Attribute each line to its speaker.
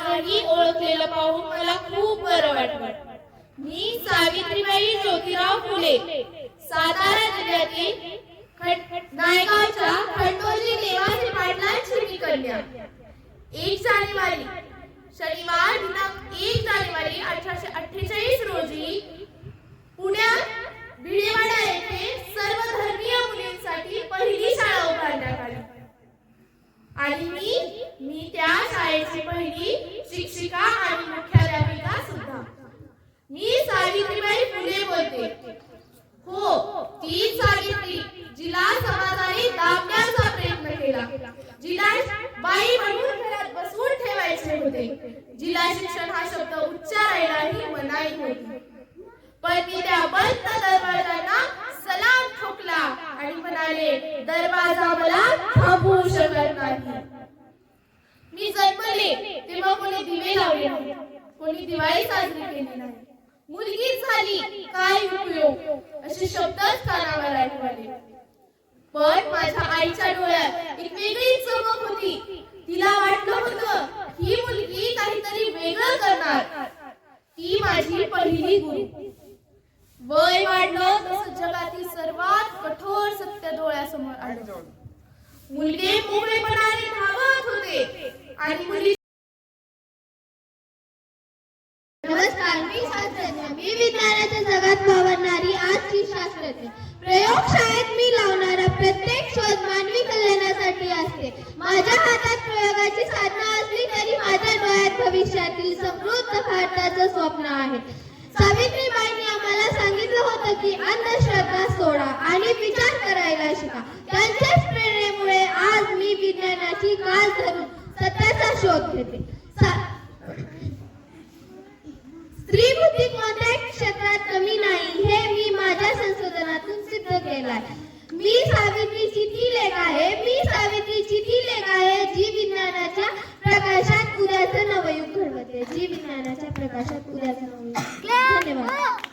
Speaker 1: माझी ओळखलेलं पाहून मला खूप बरं वाटलं. मी सावित्रीबाई ज्योतिराव फुले सातारा जिल्ह्यातील नायगावच्या खंडोजी देवाचे पाटलांची कन्या. एक जानेवारी शनिवार दिनांक एक जानेवारी अठराशे अठ्ठेचाळीस रोजी पुण्यात भिडेवाडा येथे सर्व धर्मीय मुलींसाठी पहिली शाळा उभारण्यात आली. आणि मी मी त्या शाळेची पहिली मी सावित्रीबाई फुले बोलते. हो ती सावित्री जिला समाजाने दाबण्याचा प्रयत्न केला. जिला बाई म्हणून घरात बसवून ठेवायचे होते. जिला शिक्षण हा शब्द उच्चारायलाही मनाई होती. पण मी त्या बंद दरवाजांना सलाम ठोकला आणि म्हणाले दरवाजा मला थांबवू शकत नाही. मी जन्मले तेव्हा कोणी दिवे लावले नाही. कोणी दिवाळी साजरी केली नाही. मुलगी झाली काय उपयोग? असे शब्दच कानावर ऐकू आले पण माझ्या आईच्या डोळ्यात एक वेगळी चमक होती. तिला वाटलं होतं ही मुलगी काहीतरी वेगळं करणार. ती माझी पहिली गुरु. वय वाढलं तसं जगातील सर्वात कठोर सत्य डोळ्यासमोर आलं मुलगे मोकळेपणाने धावत होते आणि मुली
Speaker 2: नमस्कार मी शास्त्रज्ञ मी विज्ञानाच्या जगात वावरणारी आजची प्रयोगशाळेत मी लावणारा प्रत्येक शोध मानवी कल्याणासाठी असते. माझ्या हातात प्रयोगाची साधना असली तरी माझ्या डोळ्यात भविष्यातील समृद्ध भारताचं स्वप्न आहे. सावित्रीबाईंनी आम्हाला सांगितलं होतं की अंधश्रद्धा सोडा आणि विचार करायला शिका. त्यांच्याच प्रेरणेमुळे आज मी विज्ञानाची कास धरून सत्याचा शोध घेते सा- स्त्री बुद्धी कोणत्याही क्षेत्रात कमी नाही हे मी माझ्या केलाय. मी सावित्रीची ती लेख आहे मी सावित्रीची ती लेख आहे जी विज्ञानाच्या प्रकाशात उद्याचं नवयुग घडवते. जी विज्ञानाच्या प्रकाशात उद्याचं नवयुग. धन्यवाद.